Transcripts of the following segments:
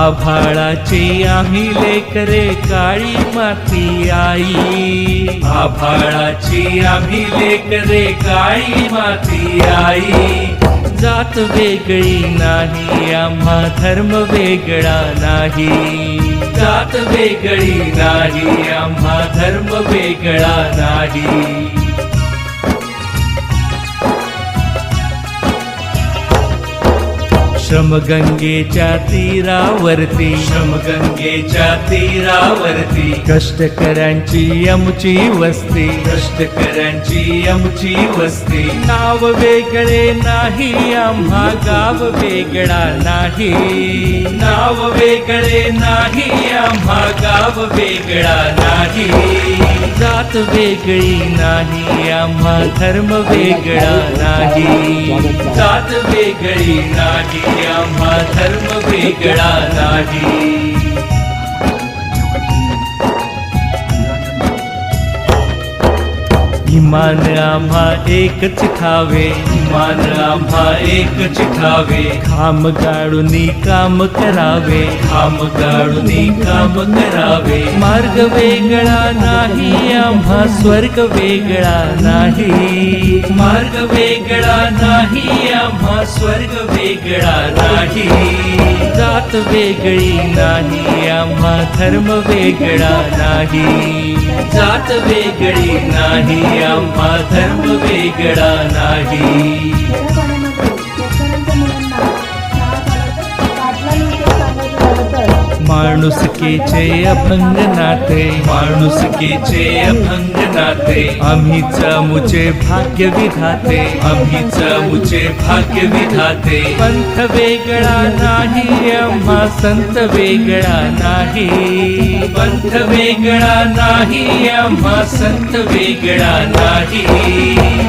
आभाळाची आम्ही लेकरे काळी माती आई. आभाळाची आम्ही लेकरे काळी माती आई. जात वेगळी नाही आम्हा धर्म वेगळा नाही. जात वेगळी नाही आम्हा धर्म वेगळा नाही. श्रमगंगेच्या तीरावरती. श्रमगंगेच्या तीरावरती. कष्टकऱ्यांची आमची वस्ती. कष्टकऱ्यांची आमची वस्ती. नाव वेगळे नाही आम्हा गाव वेगळा नाही. नाव वेगळे नाही आम्हा गाव वेगळा नाही. जात वेगळी नाही आम्हा धर्म वेगळा नाही. जात वेगळी नाही आम्हा धर्म वेगळा नाही. इमान आम्हा एकच ठावे इमान आम्हा एकच ठावे खाम गाळून काम करावे खाम गाळून काम करावे. मार्ग वेगळा नाही आम्हा स्वर्ग वेगळा नाही. मार्ग वेगळा नाही आम्हा स्वर्ग वेगळा नाही. जात वेगळी नाही आम्हा धर्म वेगळा नाही. जात वेगळी नाही आम्हा धर्म वेगळा नाही. माणुसकीचे अभंग नाते माणुसकीचे अभंग नाते आम्हीच मुचे भाग्य विधाते. आम्हीच मुचे भाग्य विधाते. पंथ वेगळा नाही आम्हा संत वेगळा नाही. पंथ वेगळा नाही आम्हा संत वेगळा नाही.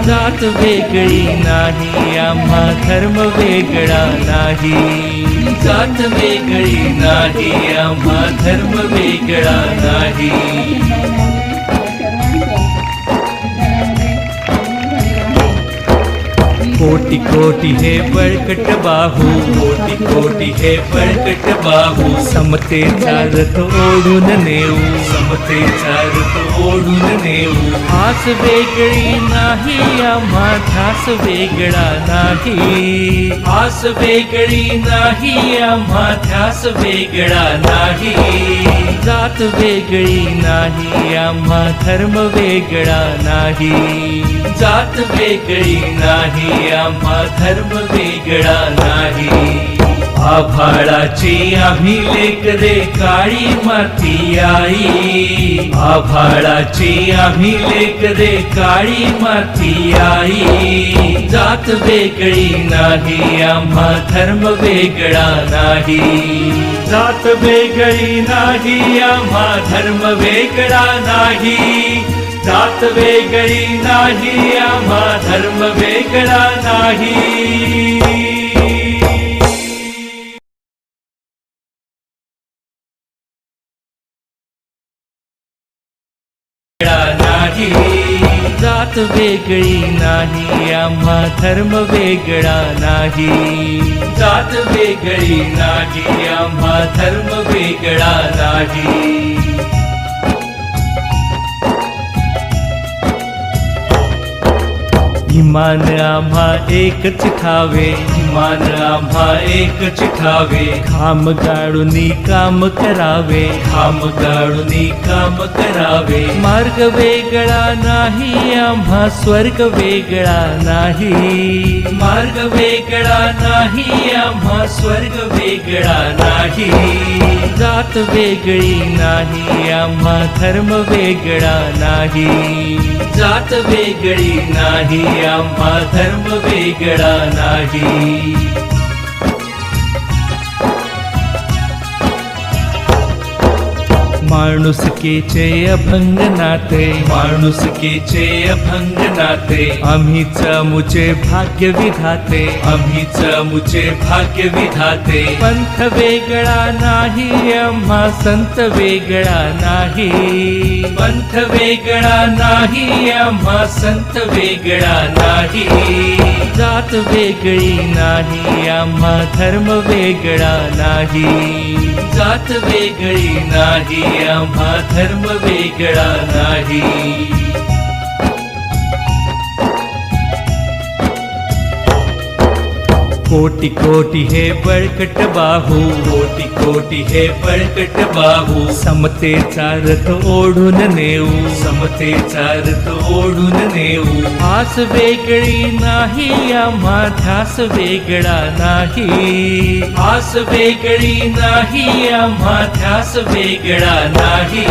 जात वेगळी नाही आम्हा धर्म वेगळा नाही. जात वेगळी नाही आम्हा धर्म वेगळा नाही. कोटी कोटी हे बळकट बाहू. कोटी कोटी हे बळकट बाहू. समतेचा रथ ओढून नेऊ. समतेचा रथ ओढून नेऊ. आस वेगळी नाही आम्हा ध्यास वेगळा नाही. आस वेगळी नाही आम्हा ध्यास वेगळा नाही. जात वेगळी नाही आम्हा धर्म वेगळा नाही. जात वेगळी नाही आम्हा धर्म वेगळा नाही. आभाळाची आम्ही लेकरे काळी माती आई. आभाळाची आम्ही लेकरे काळी माती आई. जात वेगळी नाही आम्हा धर्म वेगळा नाही. जात वेगळी नाही आम्हा धर्म वेगळा नाही. जात वेगळी नाही आम्हा धर्म वेगळा नाही. जात वेगळी नाही आम्हा धर्म वेगळा नाही. जात वेगळी नाही आम्हा धर्म वेगळा नाही. इमान आम्हा एकच ठावे. इमान आम्हा एकच ठावे खाम गाडूनी काम करावे। खाम गाडूनी काम करावे। मार्ग वेगळा नाही आम्हा स्वर्ग वेगळा नाही. मार्ग वेगळा नाही आम्हा स्वर्ग वेगळा नाही. जात वेगळी नाही आम्हा धर्म वेगळा नाही. जात वेगळी नाही आम्हा धर्म वेगळा नाही. You. माणुसकीचे अभंग नाते माणुसकीचे अभंग नाते आम्हीच मुचे भाग्य विधाते. आम्हीच मुचे भाग्य विधाते. पंथ वेगळा नाही आम्हा संत वेगळा नाही. पंथ वेगळा नाही आम्हा संत वेगळा नाही. जात वेगळी नाही आम्हा धर्म वेगळा नाही. जात वेगळी नाही आम्हा धर्म वेगळा नाही. कोटी कोटी हे बळकट बाहू. कोटी कोटी हे बळकट बाहू. समतेचा रथ ओढून नेऊ. समतेचा रथ ओढून नेऊ. आस वेगळी नाही आम्हा ध्यास वेगळा नाही. आस वेगळी नाही आम्हा ध्यास वेगळा नाही.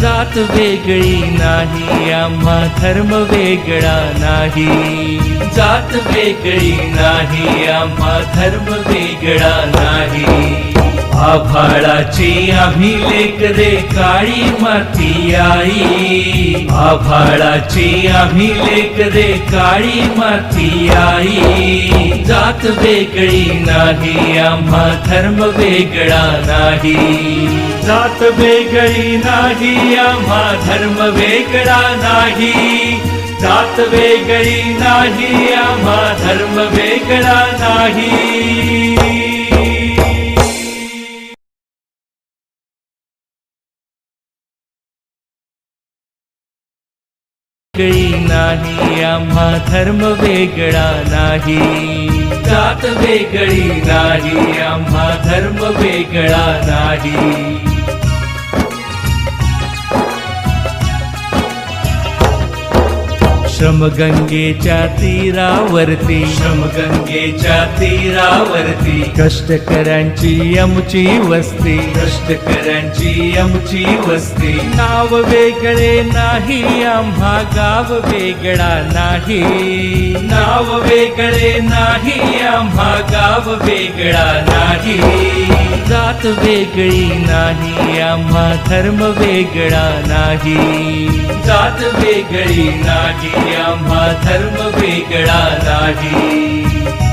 जात वेगळी नाही आम्हा धर्म वेगळा नाही. जात वेगळी नाही आम्हा धर्म वेगळा नाही. आभाळाची आम्ही लेकरे काळी माती आई. आभाळाची आम्ही लेकरे काळी माती आई. जात वेगळी नाही आम्हा धर्म वेगळा नाही. जात वेगळी नाही आम्हा धर्म वेगळा नाही. जात वेगळी नाही आम्हा धर्म वेगळा नाही. वेगळी नाही आम्हा धर्म वेगळा नाही. जात वेगळी नाही आम्हा धर्म वेगळा नाही. श्रमगंगेच्या तीरावरती. श्रमगंगेच्या तीरावरती. कष्टकऱ्यांची आमची वस्ती. कष्टकऱ्यांची आमची वस्ती. नाव वेगळे नाही आम्हा गाव वेगळा नाही. नाव वेगळे नाही आम्हा गाव वेगळा नाही. जात वेगळी नाही आम्हा धर्म वेगळा नाही. जात वेगळी नाही आम्हा धर्म वेगळा नाही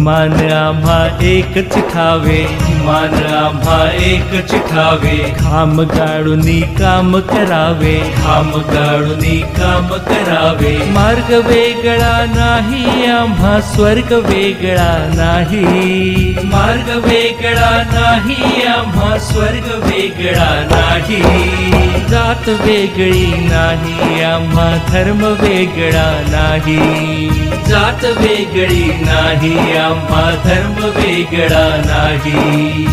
इमान आम्हा एकच खावे इमान आम्हा एकच खावे घाम गाळून काम करावे घाम गाळून काम करावे. मार्ग वेगळा नाही आम्हा स्वर्ग वेगळा नाही. मार्ग वेगळा नाही आम्हा स्वर्ग वेगळा नाही. जात वेगळी नाही आम्हा धर्म वेगळा नाही. जात वेगळी नाही आम्हा धर्म वेगळा नाही.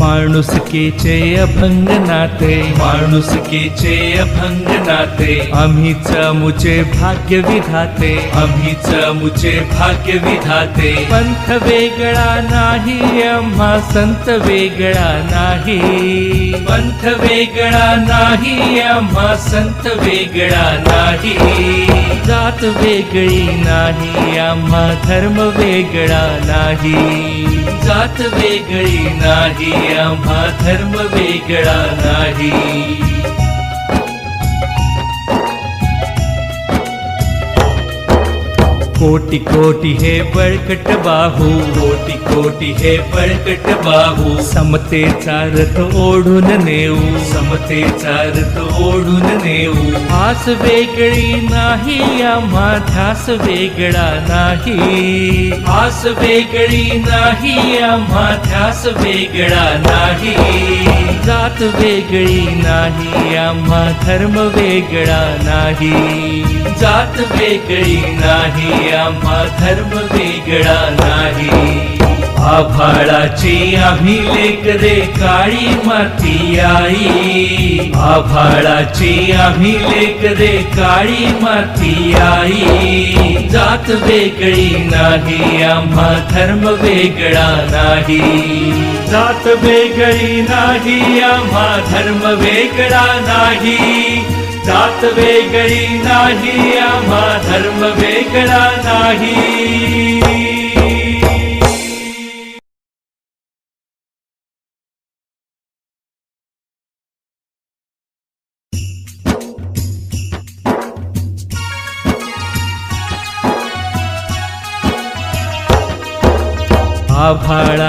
माणुसकीचे अभंग नाते माणुसकीचे अभंग नाते आम्हीच मुचे भाग्य विधाते आम्हीच मुचे भाग्य विधाते पंथ वेगळा नाही आम्हा संत वेगळा नाही. पंथ वेगळा नाही आम्हा संत वेगळा नाही. जात वेगळी नाही आम्हा धर्म वेगळा नाही. जात वेगळी नाही आम्हा धर्म वेगळा नाही. कोटी कोटी हे बळकट बाहू कोटी कोटी हे बळकट बाहू. समतेचा रथ ओढून नेऊ समतेचा रथ ओढून नेऊ. आस वेगळी नाही आम्हा ध्यास वेगळा नाही. आस वेगळी नाही आम्हा ध्यास वेगळा नाही. जात वेगळी नाही आम्हा धर्म वेगळा नाही. जात वेगळी नाही आम्हा धर्म वेगळा नाही. आभाळाची आम्ही लेकरे काळी माती आई. आभाळाची आम्ही लेकरे काळी माती आई. जात वेगळी नाही आम्हा धर्म वेगळा नाही. जात वेगळी नाही आम्हा धर्म वेगळा नाही. जात वेगळी नाही आम्हा धर्म वेगळा नाही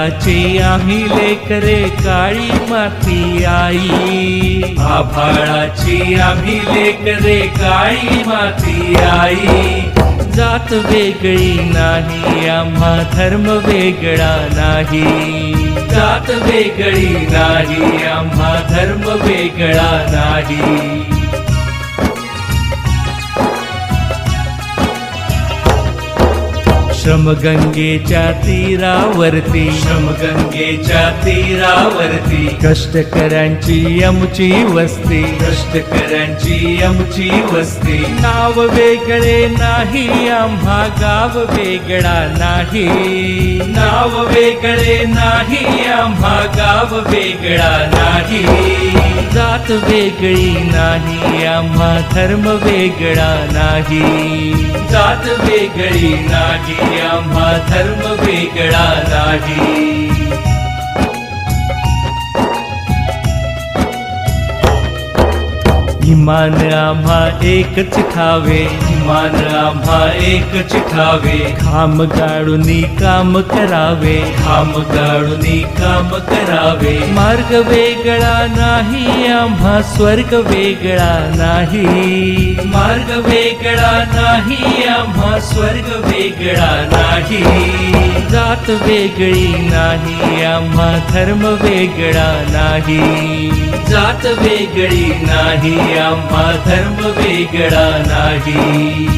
आभाळाची आम्ही लेकरे काळी माती आई. आभाळाची आम्ही लेकरे काळी माती आई. जात वेगळी नाही आम्हा धर्म वेगळा नाही. जात वेगळी नाही आम्हा धर्म वेगळा नाही. श्रमगंगेच्या तीरावरती. श्रमगंगेच्या तीरावरती. कष्टकऱ्यांची आमची वस्ती. कष्टकऱ्यांची आमची वस्ती. नाव वेगळे नाही आम्हा गाव वेगळा नाही. नाव वेगळे नाही आम्हा गाव वेगळा नाही. जात वेगळी नाही आम्हा धर्म वेगळा नाही. जात वेगळी नाही आम्हा धर्म वेगळा नाही. इमान आम्हा एकच ठावे इमान आम्हा एकच ठावे खाम गाडूनी काम करावे। खाम गाडूनी काम करावे। मार्ग वेगळा नाही आम्हा स्वर्ग वेगळा नाही. मार्ग वेगळा नाही आम्हा स्वर्ग वेगळा नाही. जात वेगळी नाही आम्हा धर्म वेगळा नाही. जात वेगळी नाही आम्हा धर्म वेगळा नाही.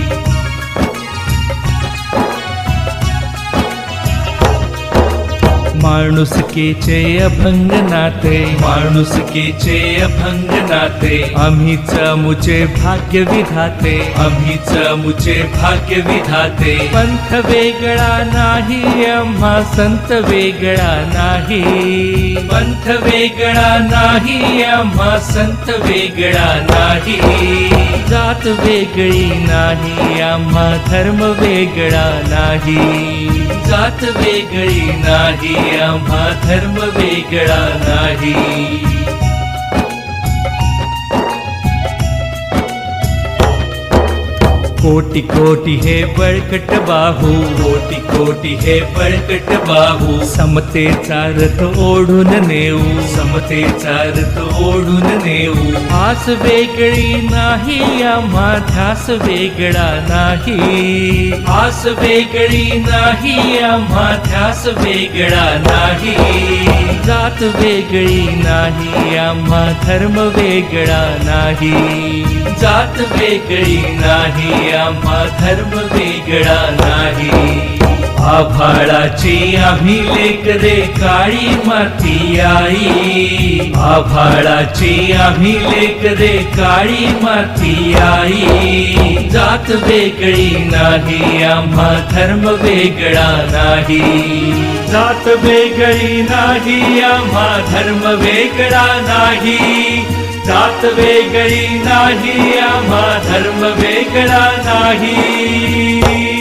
माणुसकीचे अभंग नाते माणुसकीचे अभंग नाते आम्हीच मुचे भाग्य विधाते आम्हीच मुचे भाग्य विधाते पंथ वेगळा नाही आम्हा संत वेगळा नाही. पंथ वेगळा नाही आम्हा संत वेगळा नाही. जात वेगळी नाही आम्हा धर्म वेगळा नाही. जात वेगळी नाही आम्हा धर्म वेगळा नाही. कोटी कोटी हे बळकट बाहू कोटी कोटी हे बळकट बाहू. समतेचा रथ ओढून नेऊ समतेचा रथ ओढून नेऊ. आस वेगळी नाही आम्हा ध्यास वेगळा नाही. आस वेगळी नाही आम्हा ध्यास वेगळा नाही. जात वेगळी नाही आम्हा धर्म वेगळा नाही. जात वेगळी नाही आम्हा धर्म वेगळा नाही. आभाळाची आम्ही लेकरे काळी माती आई. आभाळाची आम्ही लेकरे काळी माती आई. जात वेगळी नाही आम्हा धर्म वेगळा नाही. जात वेगळी नाही आम्हा धर्म वेगळा नाही. जात वेगळी नाही आम्हा धर्म वेगळा नाही